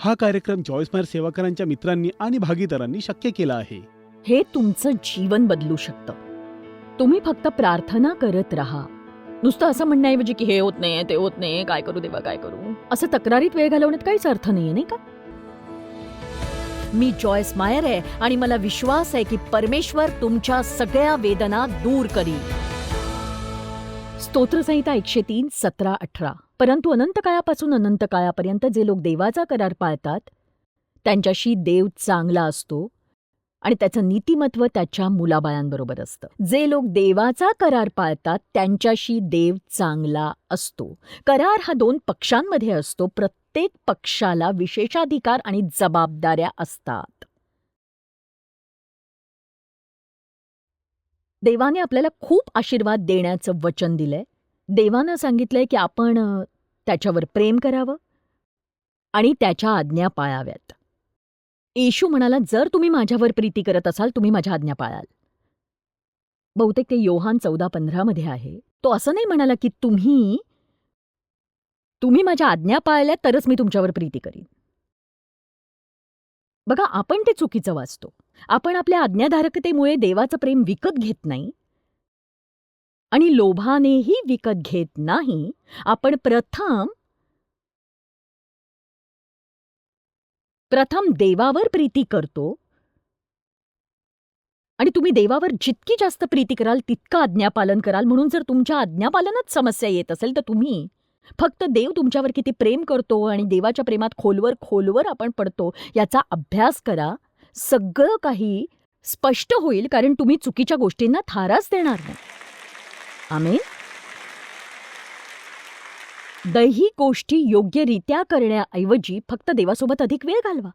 हा कार्यक्रम जॉयस्मायर सेवाकरांच्या मित्रांनी आणि भागीदारांनी शक्य केला आहे. हे तुमचं जीवन बदलू शकतं. तुम्ही फक्त प्रार्थना करत राहा. नुसतं असं म्हणण्याऐवजी की हे होत नाही ते होत नाही काय करू देवा काय करू? असं तक्रारीत वेळ घालवण्यात काहीच अर्थ नाहीये नाही का? मी जॉयस मायर आहे आणि मला विश्वास आहे की परमेश्वर तुमच्या सगळ्या वेदना दूर करी स्तोत्रसंहिता एकशे तीन सतरा अठरा. परंतु अनंत काळापासून अनंत काळापर्यंत जे लोक देवाचा करार पाळतात त्यांच्याशी देव चांगला असतो आणि त्याचं नीतिमत्व त्याच्या मुलाबाळांबरोबर असतं. जे लोक देवाचा करार पाळतात त्यांच्याशी देव चांगला असतो. करार हा दोन पक्षांमध्ये असतो. प्रत्येक पक्षाला विशेषाधिकार आणि जबाबदाऱ्या असतात. देवाने आपल्याला खूप आशीर्वाद देण्याचं वचन दिलंय. देवानं सांगितलंय की आपण त्याच्यावर प्रेम करावं आणि त्याच्या आज्ञा पाळाव्यात. येशू म्हणाला जर तुम्ही माझ्यावर प्रीती करत असाल तुम्ही माझ्या आज्ञा पाळाल. बहुतेक ते योहान चौदा पंधरामध्ये आहे. तो असं नाही म्हणाला की तुम्ही तुम्ही माझ्या आज्ञा पाळल्या तरच मी तुमच्यावर प्रीती करीन. बघा आपण ते चुकीचं वाचतो. आपण आपल्या आज्ञाधारकतेमुळे देवाचं प्रेम विकत घेत नाही. आणि लोभानेही विकत घेत नाही आपण प्रथम प्रथम देवावर प्रीती करतो. आणि तुम्ही देवावर जितकी जास्त प्रीती कराल तितकं आज्ञापालन कराल. म्हणून जर तुमच्या आज्ञापालनात समस्या येत असेल तर तुम्ही फक्त देव तुमच्यावर किती प्रेम करतो आणि देवाच्या प्रेमात खोलवर खोलवर आपण पडतो याचा अभ्यास करा. सगळं काही स्पष्ट होईल कारण तुम्ही चुकीच्या गोष्टींना थाराच देणार नाही. आमेन. दैही गोष्टी योग्यरित्या करण्याऐवजी फक्त देवासोबत अधिक वेळ घालवा.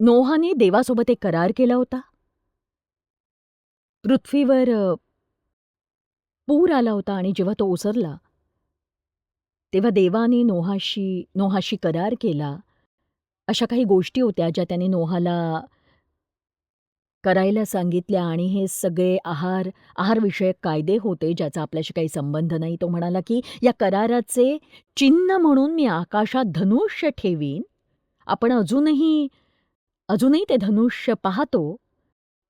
नोहाने देवासोबत एक करार केला होता. पृथ्वीवर पूर आला होता आणि जेव्हा तो ओसरला तेव्हा देवाने नोहाशी नोहाशी करार केला. अशा काही गोष्टी होत्या ज्या त्याने नोहाला करायला सांगितल्या आणि हे सगळे आहार आहारविषयक कायदे होते ज्याचा आपल्याशी काही संबंध नाही. तो म्हणाला की या कराराचे चिन्ह म्हणून मी आकाशात धनुष्य ठेवीन. आपण अजूनही अजूनही ते धनुष्य पाहतो.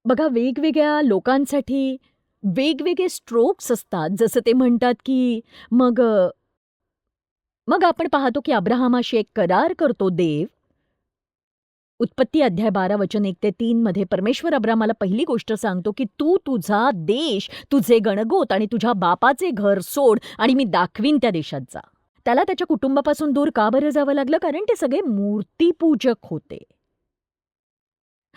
बघा वेगवेगळ्या लोकांसाठी वेगवेगळे स्ट्रोक्स असतात. जसं ते म्हणतात की मग मग आपण पाहतो की अब्राहमाशी एक करार करतो देव. उत्पत्ती अध्याय बारा वचन एक ते तीन मध्ये परमेश्वर अब्रामाला पहिली गोष्ट सांगतो की तू तुझा देश तुझे गणगोत आणि तुझ्या बापाचे घर सोड आणि मी दाखवीन त्या देशात जा. त्याला त्याच्या कुटुंबापासून दूर का बरं जावं लागलं? कारण ते सगळे मूर्तीपूजक होते.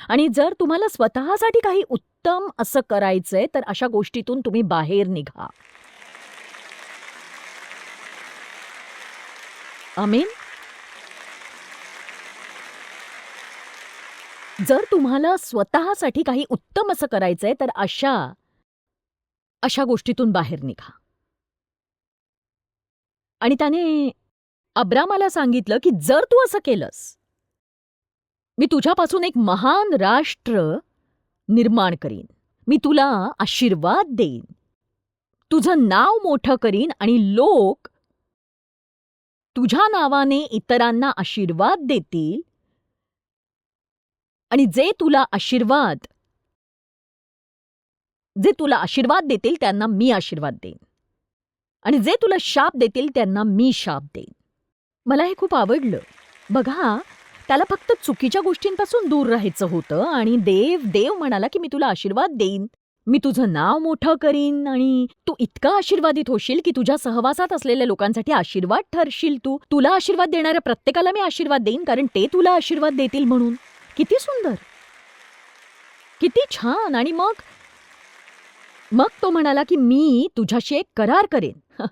आणि जर तुम्हाला स्वतःसाठी काही उत्तम असं करायचंय तर अशा गोष्टीतून तुम्ही बाहेर निघा. आमीन. जर तुम्हाला स्वतःसाठी काही उत्तम असं करायचंय तर अशा अशा गोष्टीतून बाहेर निघा. आणि त्याने अब्रामाला सांगितलं की जर तू असं केलंस मी तुझ्यापासून एक महान राष्ट्र निर्माण करीन. मी तुला आशीर्वाद देईन. तुझं नाव मोठं करीन आणि लोक तुझ्या नावाने इतरांना आशीर्वाद देतील आणि जे तुला आशीर्वाद जे तुला आशीर्वाद देतील त्यांना मी आशीर्वाद देईन. आणि जे तुला शाप देतील त्यांना मी शाप देईन. मला हे खूप आवडलं. बघा त्याला फक्त चुकीच्या गोष्टींपासून दूर राहायचं होतं आणि देव देव म्हणाला की मी तुला आशीर्वाद देईन. मी तुझं नाव मोठं करीन आणि तू इतका आशीर्वादित होशील की तुझ्या सहवासात असलेल्या लोकांसाठी आशीर्वाद ठरशील तू. तुला आशीर्वाद देणाऱ्या प्रत्येकाला मी आशीर्वाद देईन कारण ते तुला आशीर्वाद देतील म्हणून. किती सुंदर. किती छान. आणि मग? मग तो म्हणाला की मी तुझ्याशी एक करार करेन.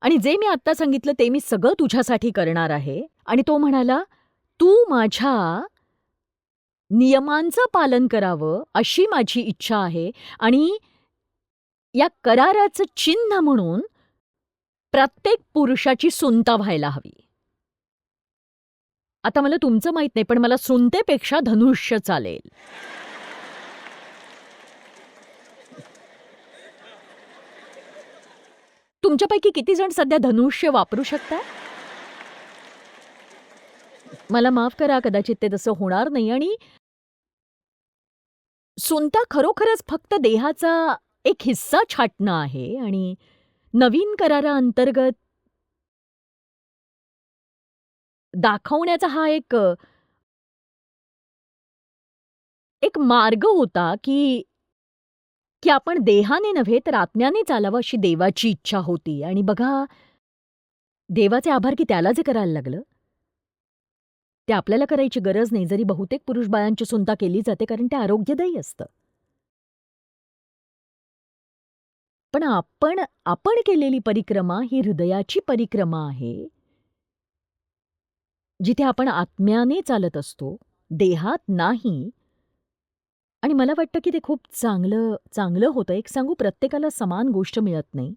आणि जे मी आत्ता सांगितलं ते मी सगळं तुझ्यासाठी करणार आहे. आणि तो म्हणाला तू माझ्या नियमांचं पालन करावं अशी माझी इच्छा आहे. आणि या कराराचं चिन्ह म्हणून प्रत्येक पुरुषाची सुनता व्हायला हवी. आता मला तुमचं माहीत नाही पण मला सुनतेपेक्षा धनुष्य चालेल. तुमच्यापैकी किती जण सध्या धनुष्य वापरू शकता मला माफ करा कदाचित ते तसं होणार नाही आणि सुनता खरोखरच फक्त देहाचा एक हिस्सा छाटणं आहे आणि नवीन कराराअंतर्गत दाखवण्याचा हा एक एक मार्ग होता की की आपण देहाने नव्हे तर आत्म्याने चालावं अशी देवाची इच्छा होती. आणि बघा देवाचे आभार की त्याला जे करायला लागलं. ते आपल्याला करायची गरज नाही. जरी बहुतेक पुरुष बाळांची सुनता केली जाते कारण ते आरोग्यदायी असतं. पण आपण आपण केलेली परिक्रमा ही हृदयाची परिक्रमा आहे. जिथे आपण आत्म्याने चालत असतो देहात नाही. आणि मला वाटतं की ते खूप चांगलं चांगलं होतं. एक सांगू प्रत्येकाला समान गोष्ट मिळत नाही.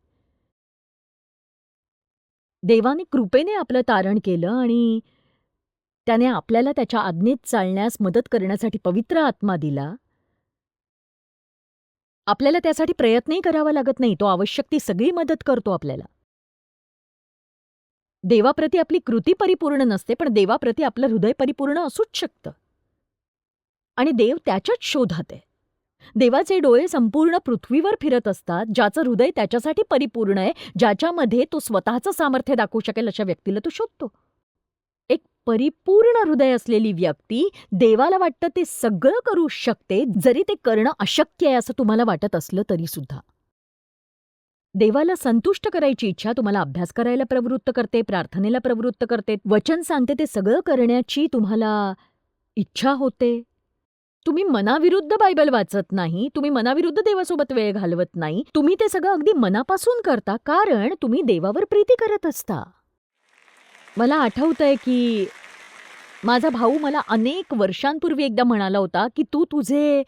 देवाने कृपेने आपलं तारण केलं आणि त्याने आपल्याला त्याच्या आज्ञेत चालण्यास मदत करण्यासाठी पवित्र आत्मा दिला. आपल्याला त्यासाठी प्रयत्नही करावा लागत नाही. तो आवश्यक ती सगळी मदत करतो आपल्याला. देवाप्रती आपली कृती परिपूर्ण नसते पण देवाप्रती आपलं हृदय परिपूर्ण असूच शकतं. आणि देव त्याच्याच शोधात. आहे देवाचे डोळे संपूर्ण पृथ्वीवर फिरत असतात ज्याचं हृदय त्याच्यासाठी परिपूर्ण आहे ज्याच्यामध्ये तो स्वतःचं सामर्थ्य दाखवू शकेल अशा व्यक्तीला तो शोधतो. एक परिपूर्ण हृदय असलेली व्यक्ती देवाला वाटतं ते सगळं करू शकते जरी ते करणं अशक्य आहे असं तुम्हाला वाटत असलं तरी सुद्धा देवाला संतुष्ट करायची इच्छा तुम्हाला अभ्यास करायला प्रवृत्त करते प्रार्थनेला प्रवृत्त करते वचन सांगते ते सगळं करण्याची तुम्हाला इच्छा होते. तुम्ही मनाविरुद्ध बायबल वाचत नाही तुम्ही मनाविरुद्ध देवासोबत वेळ घालवत नाही तुम्ही ते सगळं अगदी मनापासून करता कारण तुम्ही देवावर प्रीती करत असता. मला आठवतंय की माझा भाऊ मला अनेक वर्षांपूर्वी एकदा म्हणाला होता की तू तुझे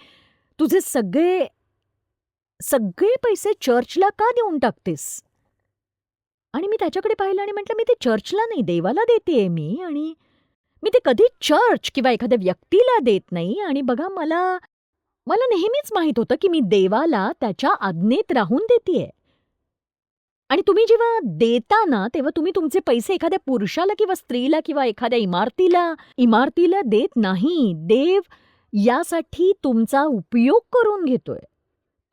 तुझे सगळे सगळे पैसे चर्चला का देऊन टाकतेस? आणि मी त्याच्याकडे पाहिलं आणि म्हटलं मी ते चर्चला नाही देवाला देते मी आणि मी ते कधी चर्च किंवा एखाद्या व्यक्तीला देत नाही. आणि बघा मला मला नेहमीच माहीत होतं की मी देवाला त्याच्या आज्ञेत राहून देतेय. आणि तुम्ही जेव्हा देता ना तेव्हा तुम्ही तुमचे पैसे एखाद्या पुरुषाला किंवा स्त्रीला किंवा एखाद्या इमारतीला इमारतीला देत नाही. देव यासाठी तुमचा उपयोग करून घेतोय.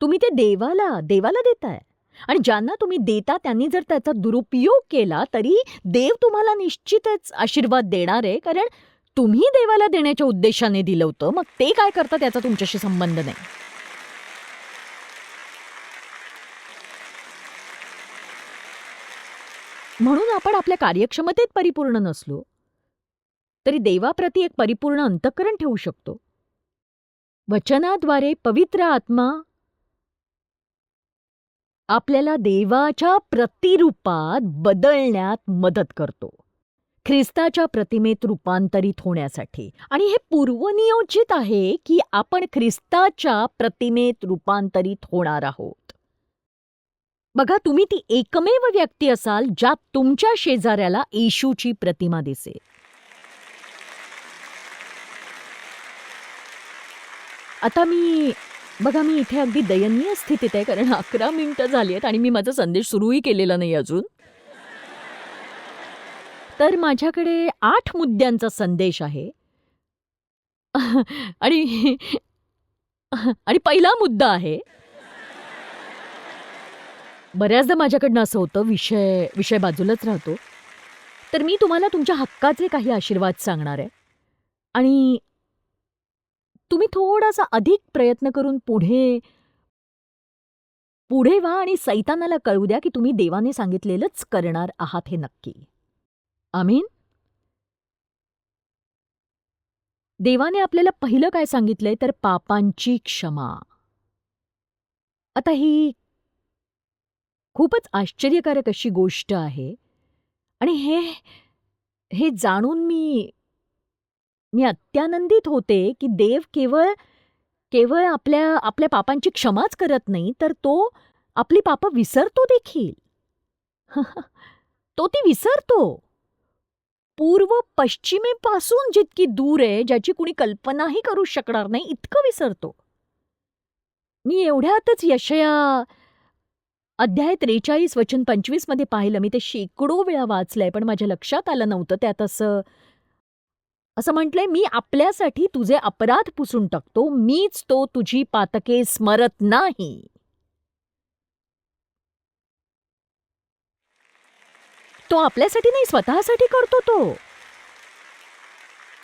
तुम्ही ते देवाला देवाला देताय. आणि ज्यांना तुम्ही देता त्यांनी जर त्याचा दुरुपयोग केला तरी देव तुम्हाला निश्चितच आशीर्वाद देणार आहे. कारण तुम्ही देवाला देण्याच्या उद्देशाने दिलं होतं. मग ते काय करतं? त्याचा तुमच्याशी संबंध नाही. म्हणून आपण आपल्या कार्यक्षमतेत परिपूर्ण नसलो तरी देवाप्रती एक परिपूर्ण अंतःकरण ठेवू शकतो. वचनाद्वारे पवित्र आत्मा आपल्याला देवाच्या प्रतिरूपात बदलण्यात मदत करतो. ख्रिस्ताच्या प्रतिमेत रूपांतरित होण्यासाठी. आणि हे पूर्वनियोजित आहे की आपण ख्रिस्ताच्या प्रतिमेत रूपांतरित होणार आहोत. बघा तुम्ही ती एकमेव व्यक्ती असाल ज्यात तुमच्या शेजाऱ्याला येशूची प्रतिमा दिसेल. आता मी बघा मी इथे अगदी दयनीय स्थितीत आहे कारण अकरा मिनिटं झाली आहेत आणि मी माझा संदेश सुरूही केलेला नाही अजून. तर माझ्याकडे आठ मुद्द्यांचा संदेश आहे. आणि आणि पहिला मुद्दा आहे बऱ्याचदा माझ्याकडनं असं होतं विषय विषय बाजूलाच राहतो. तर मी तुम्हाला तुमच्या हक्काचे काही आशीर्वाद सांगणार आहे. आणि तुम्ही थोडासा अधिक प्रयत्न करून पुढे पुढे व्हा आणि सैतानाला कळू द्या की तुम्ही देवाने सांगितलेलंच करणार आहात हे नक्की. आमीन? देवाने आपल्याला पहिलं काय सांगितलंय? तर पापांची क्षमा. आता ही खूपच आश्चर्यकारक अशी गोष्ट आहे. आणि हे हे जाणून मी मी अत्यानंदित होते की देव केवळ केवळ आपल्या आपल्या पापांची क्षमाच करत नाही तर तो आपली पापं विसरतो देखील. तो ती विसरतो. पूर्व पश्चिमेपासून जितकी दूर आहे ज्याची कुणी कल्पनाही करू शकणार नाही इतकं विसरतो. मी एवढ्यातच यशया अध्याय त्रेचाळीस वचन पंचवीसमध्ये पाहिलं. मी ते शेकडो वेळा वाचलंय पण माझ्या लक्षात आलं नव्हतं. त्यात असं असं म्हटलंय मी आपल्यासाठी तुझे अपराध पुसून टाकतो. मीच तो तुझी पातके स्मरत नाही. तो आपल्यासाठी नाही स्वतःसाठी करतो तो.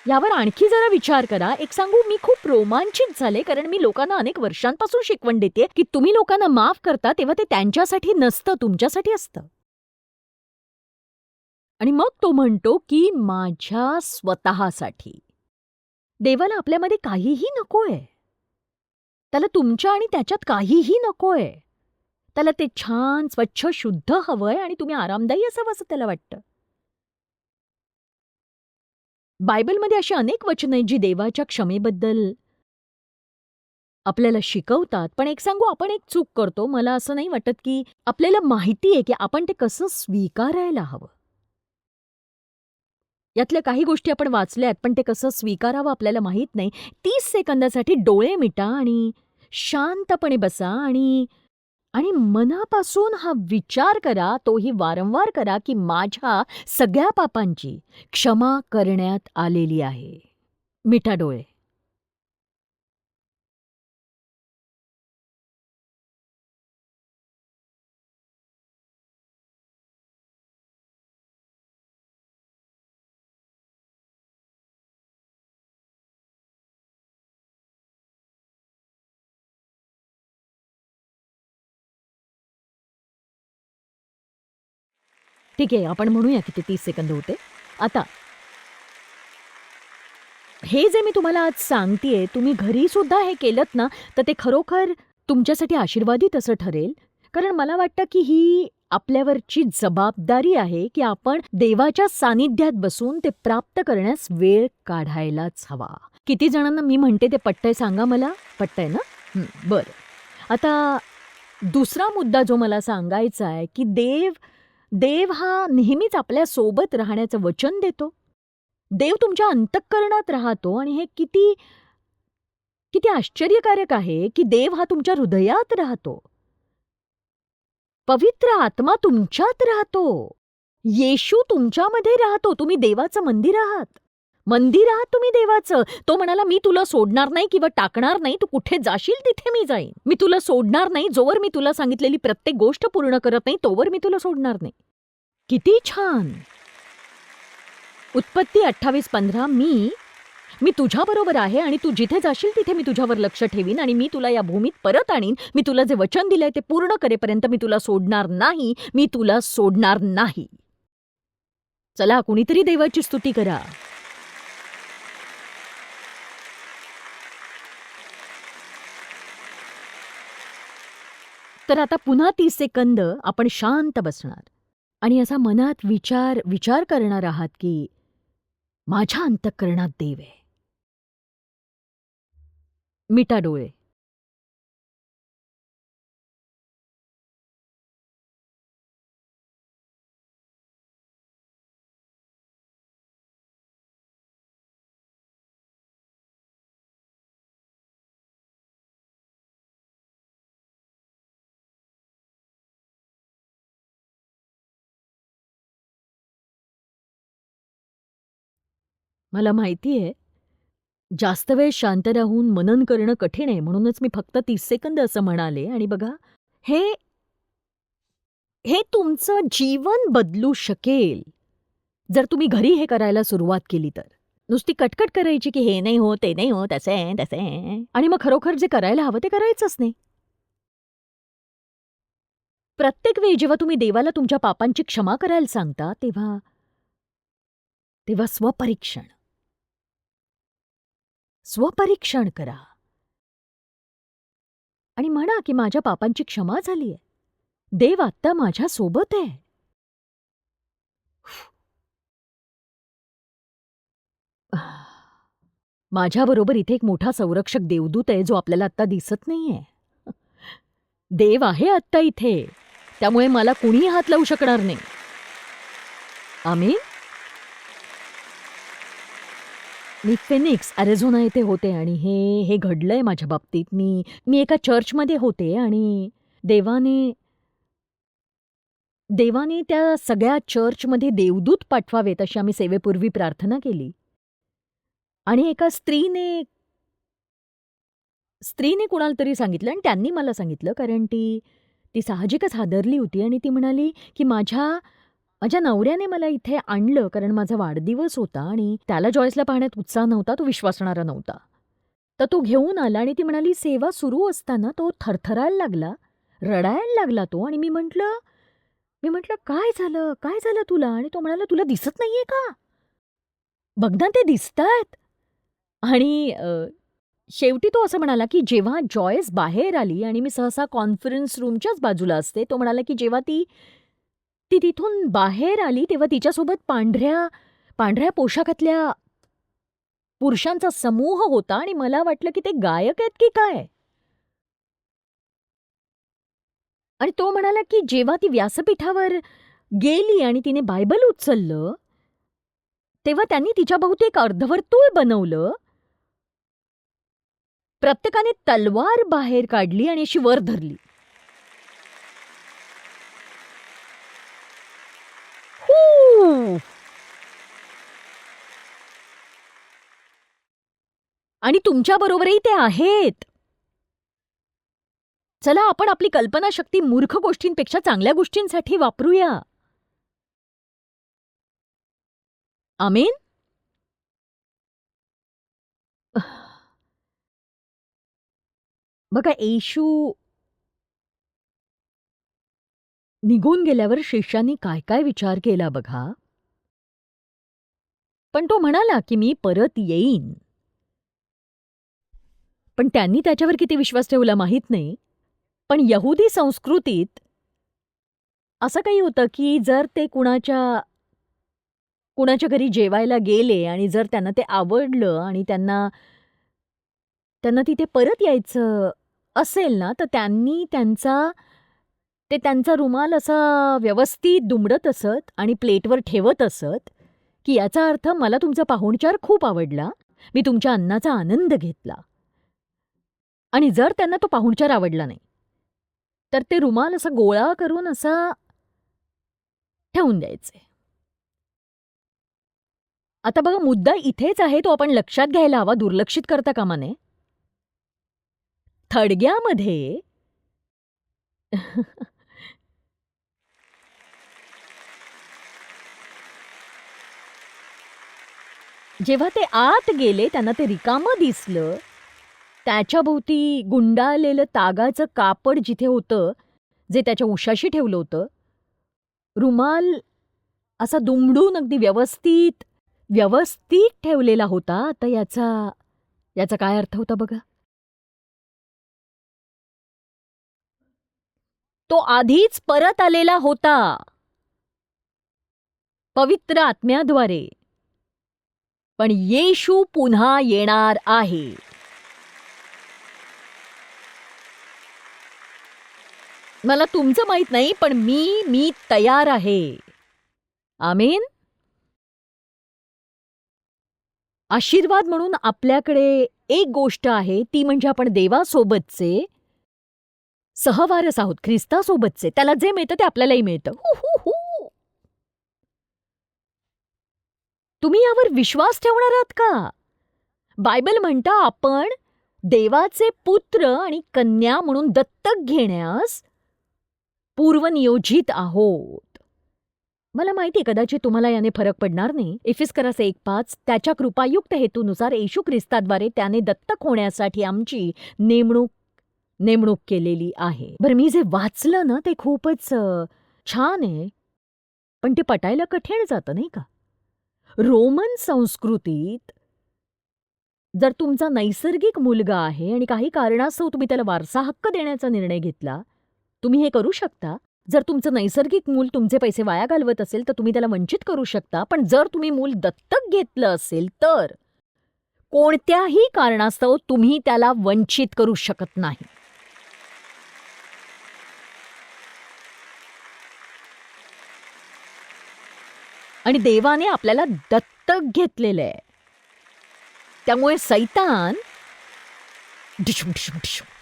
यावर आणखी जरा विचार करा. एक सांगू मी खूप रोमांचित झाले कारण मी लोकांना अनेक वर्षांपासून शिकवण देते की तुम्ही लोकांना माफ करता तेव्हा ते त्यांच्यासाठी नसतं तुमच्यासाठी असतं. आणि मग तो म्हणतो की माझ्या स्वतःसाठी. देवाला आपल्यामध्ये काहीही नकोय. त्याला तुमच्या आणि त्याच्यात काहीही नकोय. त्याला ते छान स्वच्छ शुद्ध हवंय आणि तुम्ही आरामदायी असावं असं त्याला वाटतं. बायबलमध्ये अशी अनेक वचनं आहेत जी देवाच्या क्षमेबद्दल आपल्याला शिकवतात. पण एक सांगू आपण एक चूक करतो. मला असं नाही वाटत की आपल्याला माहिती आहे की आपण ते कसं स्वीकारायला हवं. यातल्या काही गोष्टी आपण वाचल्यात पण ते कसं स्वीकारावं आपल्याला माहीत नाही. तीस सेकंदासाठी डोळे मिटा आणि शांतपणे बसा आणि आणि मनापासून हा विचार करा तोही वारंवार करा की माझ्या सगळ्या पापांची क्षमा करण्यात आलेली आहे. मिठा डोळे. ठीक आहे आपण म्हणूया की ते तीस सेकंद होते. आता हे जे मी तुम्हाला आज सांगतेय तुम्ही घरी सुद्धा हे केलं ना तर ते खरोखर तुमच्यासाठी आशीर्वादित असं ठरेल. कारण मला वाटतं की ही आपल्यावरची जबाबदारी आहे की आपण देवाच्या सानिध्यात बसून ते प्राप्त करण्यास वेळ काढायलाच हवा. किती जणांना मी म्हणते ते पट्टय सांगा मला? पट्टय ना? बरं. आता दुसरा मुद्दा जो मला सांगायचा आहे की देव देव हा नेहमीच आपल्यासोबत राहण्याचं वचन देतो. देव तुमच्या अंतःकरणात राहतो आणि हे किती किती आश्चर्यकारक आहे की देव हा तुमच्या हृदयात राहतो. पवित्र आत्मा तुमच्यात राहतो. येशू तुमच्यामध्ये राहतो. तुम्ही देवाचं मंदिर आहात. मंदिर आहात तुम्ही देवाचं? तो म्हणाला मी तुला सोडणार नाही किंवा टाकणार नाही. तू कुठे जाशील तिथे मी जाईन. मी तुला सोडणार नाही. जोवर मी तुला सांगितलेली प्रत्येक गोष्ट पूर्ण करत नाही तोवर मी तुला सोडणार नाही. किती छान! उत्पत्ती अठ्ठावीस पंधरा मी मी तुझ्याबरोबर आहे आणि तू जिथे जाशील तिथे मी तुझ्यावर लक्ष ठेवीन आणि मी तुला या भूमीत परत आणीन. मी तुला जे वचन दिलंय ते पूर्ण करेपर्यंत मी तुला सोडणार नाही. मी तुला सोडणार नाही. चला कुणीतरी देवाची स्तुती करा. तर आता पुन्हा तीस सेकंद आपण शांत बसणार. आणि असा मनात विचार विचार करणार आहात की माझ्या अंतःकरणात देव आहे. मिटा डोळे. मला माहिती आहे. जास्त वेळ शांत राहून मनन करणं कठीण आहे म्हणूनच मी फक्त तीस सेकंद असं म्हणाले. आणि बघा हे हे तुमचं जीवन बदलू शकेल. जर तुम्ही घरी हे करायला सुरुवात केली तर. नुसती कटकट करायची की हे नाही हो ते नाही हो तसे आहे तसे. आहे आणि मग खरोखर जे करायला हवं ते करायचंच नाही. प्रत्येक वेळी जेव्हा तुम्ही देवाला तुमच्या पापांची क्षमा करायला सांगता तेव्हा तेव्हा स्वपरीक्षण. स्वपरीक्षण करा. आणि म्हणा की माझ्या पापांची क्षमा झालीय. देव आत्ता माझ्या सोबत आहे. माझ्याबरोबर इथे एक मोठा संरक्षक देवदूत आहे जो आपल्याला आत्ता दिसत नाहीये. देव आहे आत्ता इथे. त्यामुळे मला कुणीही हात लावू शकणार नाही. आम्ही मी फिनिक्स अरेझोना येथे होते आणि हे हे घडलंय माझ्या बाबतीत. मी मी एका चर्चमध्ये होते आणि देवाने देवाने त्या सगळ्या चर्चमध्ये देवदूत पाठवावेत अशी आम्ही सेवेपूर्वी प्रार्थना केली. आणि एका स्त्रीने स्त्रीने कुणाला तरी सांगितलं आणि त्यांनी मला सांगितलं कारण ती ती साहजिकच हादरली होती आणि ती म्हणाली की माझ्या माझ्या नवऱ्याने मला इथे आणलं कारण माझा वाढदिवस होता आणि त्याला जॉयसला पाहण्यात उत्साह नव्हता तो विश्वासणारा नव्हता. तर तो घेऊन आला आणि ती म्हणाली सेवा सुरू असताना तो थरथरायला लागला रडायला लागला तो आणि मी म्हटलं मी म्हटलं काय झालं? काय झालं तुला? आणि तो म्हणाला तुला दिसत नाहीये का? बघ ना ते दिसतायत. आणि शेवटी तो असं म्हणाला की जेव्हा जॉयस बाहेर आली आणि मी सहसा कॉन्फरन्स रूमच्याच बाजूला असते तो म्हणाला की जेव्हा ती ती तिथून बाहेर आली तेव्हा तिच्यासोबत पांढऱ्या पांढऱ्या पोशाखातल्या पुरुषांचा समूह होता आणि मला वाटलं की ते गायक आहेत की काय? आणि तो म्हणाला की जेव्हा ती व्यासपीठावर गेली आणि तिने बायबल उचललं तेव्हा त्यांनी तिच्याभोवती एक अर्धवर्तुळ बनवलं. प्रत्येकाने तलवार बाहेर काढली आणि अशी वर धरली हू! आणि तुमच्याबरोबरही ते आहेत. चला आपण आपली कल्पनाशक्ती मूर्ख गोष्टींपेक्षा चांगल्या गोष्टींसाठी वापरूया. आमीन बघा येशू निघून गेल्यावर शिष्यांनी काय काय विचार केला बघा. पण तो म्हणाला की मी परत येईन. पण त्यांनी त्याच्यावर किती विश्वास ठेवला माहीत नाही. पण यहुदी संस्कृतीत असं काही होतं की जर ते कुणाच्या कुणाच्या घरी जेवायला गेले आणि जर त्यांना ते आवडलं आणि त्यांना त्यांना तिथे परत यायचं असेल ना तर त्यांनी त्यांचा ते त्यांचा रुमाल असा व्यवस्थित दुमडत असत आणि प्लेटवर ठेवत असत की याचा अर्थ मला तुमचा पाहुणचार खूप आवडला. मी तुमच्या अन्नाचा आनंद घेतला. आणि जर त्यांना तो पाहुणचार आवडला नाही तर ते रुमाल असा गोळा करून असा ठेवून द्यायचे. आता बघा मुद्दा इथेच आहे तो आपण लक्षात घ्यायला हवा दुर्लक्षित करता कामा नये. थडग्यामध्ये जेव्हा ते आत गेले त्यांना ते रिकामं दिसलं त्याच्याभोवती गुंडाळलेलं तागाचं कापड जिथे होतं जे त्याच्या उशाशी ठेवलं होतं रुमाल असा दुमडून अगदी व्यवस्थित व्यवस्थित ठेवलेला होता. आता याचा याचा काय अर्थ होता बघा? तो आधीच परत आलेला होता. पवित्र आत्म्याद्वारे. पण येशू पुन्हा येणार आहे. मला तुमचं माहीत नाही पण मी मी तयार आहे. आमीन? आशीर्वाद म्हणून आपल्याकडे एक गोष्ट आहे ती म्हणजे आपण देवासोबतचे सहवारस आहोत ख्रिस्तासोबतचे. त्याला जे मिळतं ते आपल्यालाही मिळतं. हु, हु. तुम्ही यावर विश्वास ठेवणार आहात का? बायबल म्हणता आपण देवाचे पुत्र आणि कन्या म्हणून दत्तक घेण्यास पूर्वनियोजित आहोत. मला माहिती आहे कदाचित तुम्हाला याने फरक पडणार नाही. इफिस्करास एक पाच त्याच्या कृपायुक्त हेतूनुसार येशू ख्रिस्ताद्वारे त्याने दत्तक होण्यासाठी आमची नेमणूक नेमणूक केलेली आहे. बरं मी जे वाचलं ना ते खूपच छान आहे. पण ते पटायला कठीण जातं नाही का? रोमन संस्कृतीत जर तुमचा नैसर्गिक मुलगा आहे आणि काही कारणास्तव तुम्ही त्याला वारसा हक्क देण्याचा निर्णय घेतला तुम्ही हे करू शकता. जर तुमचं नैसर्गिक मूल तुमचे पैसे वाया घालवत असेल तर तुम्ही त्याला वंचित करू शकता. पण जर तुम्ही मूल दत्तक घेतलं असेल तर कोणत्याही कारणास्तव तुम्ही त्याला वंचित करू शकत नाही. आणि देवाने आपल्याला दत्तक घेतलेलं आहे. त्यामुळे सैतान डिशुम डिशुम डिशुम.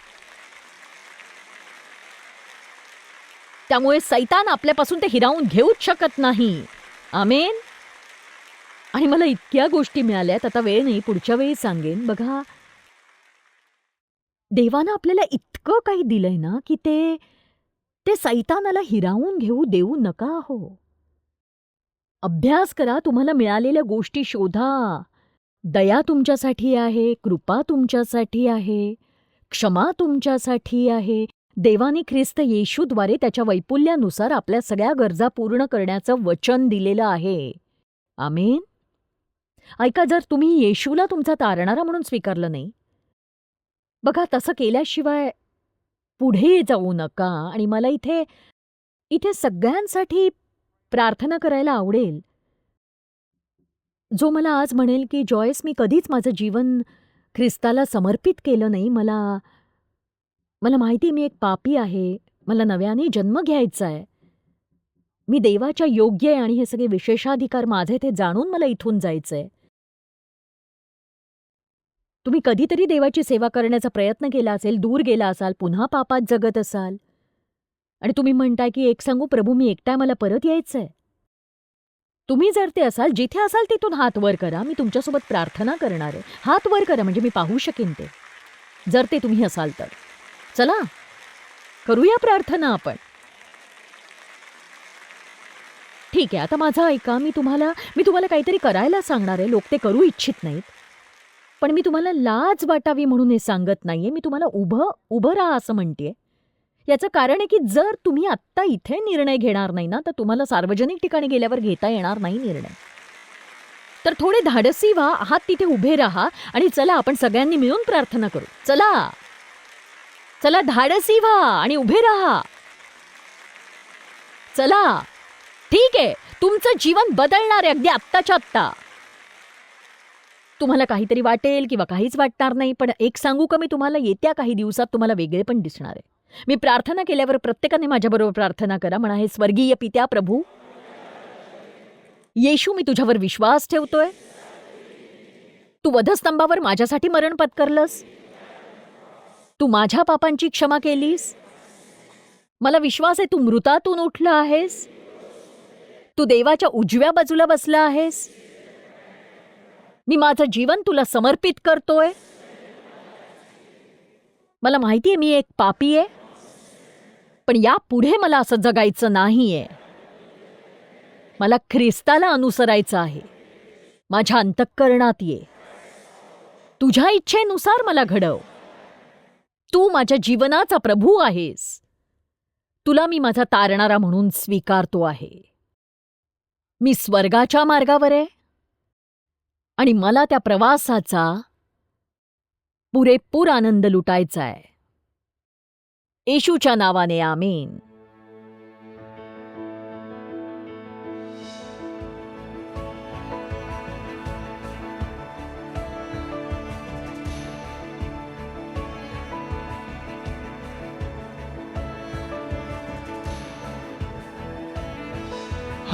त्यामुळे सैतान आपल्यापासून ते हिरावून घेऊच शकत नाही. आमेन? आणि मला इतक्या गोष्टी मिळाल्यात आता वेळ नाही पुढच्या वेळी सांगेन. बघा देवानं आपल्याला इतकं काही दिलंय ना की ते ते सैतानाला हिरावून घेऊ देऊ नका हो. अभ्यास करा तुम्हाला मिळालेल्या गोष्टी शोधा. दया तुमच्यासाठी आहे कृपा तुमच्यासाठी आहे क्षमा तुमच्यासाठी आहे देवाने ख्रिस्त येशूद्वारे त्याच्या वैपुल्यानुसार आपल्या सगळ्या गरजा पूर्ण करण्याचं वचन दिलेलं आहे. आमेन. ऐका जर तुम्ही येशूला तुमचा तारणारा म्हणून स्वीकारलं नाही? बघा तसं केल्याशिवाय पुढे जाऊ नका आणि मला इथे इथे सगळ्यांसाठी प्रार्थना करायला आवडेल. जो मला आज म्हणेल की जॉयस मी कधीच माझं जीवन ख्रिस्ताला समर्पित केलं नाही मला मला माहिती मी एक पापी आहे. मला नव्याने जन्म घ्यायचा आहे. मी देवाच्या योग्य आहे आणि हे सगळे विशेषाधिकार माझे ते जाणून मला इथून जायचंय. तुम्ही कधीतरी देवाची सेवा करण्याचा प्रयत्न केला असेल दूर गेला असाल पुन्हा पापात जगत असाल. आणि तुम्ही म्हणताय की एक सांगू प्रभू मी एकटा मला परत यायचंय. तुम्ही जर ते असाल जिथे असाल तिथून हात वर करा मी तुमच्यासोबत प्रार्थना करणार आहे. हात वर करा म्हणजे मी पाहू शकेन ते. जर ते तुम्ही असाल तर. चला करूया प्रार्थना आपण. ठीक आहे आता माझं ऐका मी तुम्हाला मी तुम्हाला काहीतरी करायला सांगणार आहे लोक ते करू इच्छित नाहीत. पण मी तुम्हाला लाज वाटावी म्हणून हे सांगत नाहीये मी तुम्हाला उभं उभं राहा असं म्हणतेय. याचं कारण आहे की जर तुम्ही आत्ता इथे निर्णय घेणार नाही ना तर तुम्हाला सार्वजनिक ठिकाणी गेल्यावर घेता येणार नाही निर्णय. तर थोडे धाडसी व्हा आहात तिथे उभे राहा आणि चला आपण सगळ्यांनी मिळून प्रार्थना करू. चला! चला धाडसी व्हा आणि उभे राहा. चला. ठीक आहे. तुमचं जीवन बदलणार आहे अगदी आत्ताच्या आत्ता. तुम्हाला काहीतरी वाटेल किंवा काहीच वाटणार नाही पण एक सांगू का मी तुम्हाला? येत्या काही दिवसात तुम्हाला वेगळे पण दिसणार आहे. मी प्रार्थना केल्यावर प्रत्येकाने माझ्याबरोबर प्रार्थना करा. म्हणा हे स्वर्गीय पित्या प्रभू येशू मी तुझ्यावर विश्वास ठेवतोय. तू वधस्तंभावर माझ्यासाठी मरण पत्करलंस तू माझ्या पापांची क्षमा केलीस? मला विश्वास आहे तू मृतातून उठला आहेस. तू देवाच्या उजव्या बाजूला बसला आहेस. मी माझं जीवन तुला समर्पित करतोय. मला माहिती आहे मी एक पापी आहे. पण यापुढे मला असं जगायचं नाहीये. मला ख्रिस्ताला अनुसरायचं आहे. माझ्या अंतःकरणात ये. तुझ्या इच्छेनुसार मला घडव. तू माझ्या जीवनाचा प्रभू आहेस. तुला मी माझा तारणारा म्हणून स्वीकारतो आहे. मी स्वर्गाच्या मार्गावर आहे. आणि मला त्या प्रवासाचा पुरेपूर आनंद लुटायचा आहे येशूच्या नावाने आमीन.